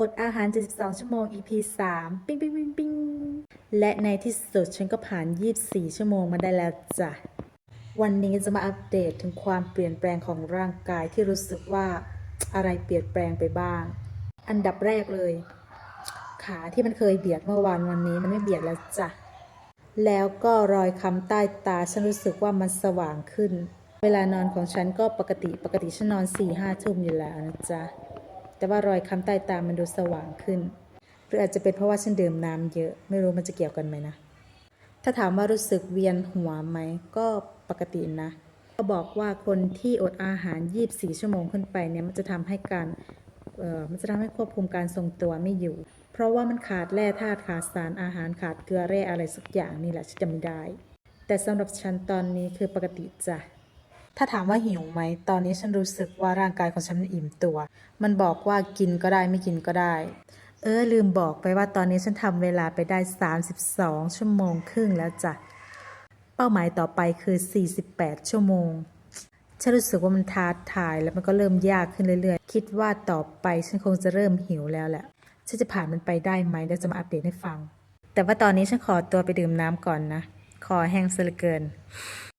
อดอาหาร 72 ชั่วโมง EP 3 ปิ้งปิ้งปิ้งปิ้งและในที่สุดฉันก็ผ่าน 24 ชั่วโมงมาได้แล้วจ้ะ วันนี้จะมาอัปเดตถึงความเปลี่ยนแปลงของร่างกายที่รู้สึกว่าอะไรเปลี่ยนแปลงไปบ้าง อันดับแรกเลย ขาที่มันเคยเบียดเมื่อวานวันนี้มันไม่เบียดแล้วจ้ะ แล้วก็รอยค้ำใต้ตาฉันรู้สึกว่ามันสว่างขึ้น เวลานอนของฉันก็ปกติปกติฉันนอนสี่ห้าทุ่มอยู่แล้วนะจ๊ะ แต่ว่ารอยค้ำใต้ตามันดูสว่างขึ้น หรืออาจจะเป็นเพราะว่าฉันดื่มน้ำเยอะ ไม่รู้มันจะเกี่ยวกันไหมนะ ถ้าถามว่ารู้สึกเวียนหัวไหม ก็ปกตินะก็บอกว่าคนที่อดอาหาร 24 ชั่วโมงขึ้นไปเนี่ยมันจะทำให้การมันจะทำให้ควบคุมการทรงตัวไม่อยู่ เพราะว่ามันขาดแร่ธาตุขาดสารอาหารขาดเกลือแร่อะไรสักอย่างนี่แหละฉันจำไม่ได้ แต่สำหรับฉันตอนนี้คือปกติจ้ะ ถ้าถามว่าหิวไหม ตอนนี้ฉันรู้สึกว่าร่างกายของฉันอิ่มตัว มันบอกว่ากินก็ได้ไม่กินก็ได้ เออลืมบอกไปว่าตอนนี้ฉันทำเวลาไปได้ 32 ชั่วโมงครึ่งแล้วจ้ะ เป้าหมายต่อไปคือ 48 ชั่วโมง ฉันรู้สึกว่ามันท้าทายแล้วมันก็เริ่มยากขึ้นเรื่อยๆ คิดว่าต่อไปฉันคงจะเริ่มหิวแล้วแหละ ฉันจะผ่านมันไปได้ไหมเดี๋ยวจะมาอัปเดตให้ฟัง แต่ว่าตอนนี้ฉันขอตัวไปดื่มน้ำก่อนนะ คอแห้งซะเหลือเกิน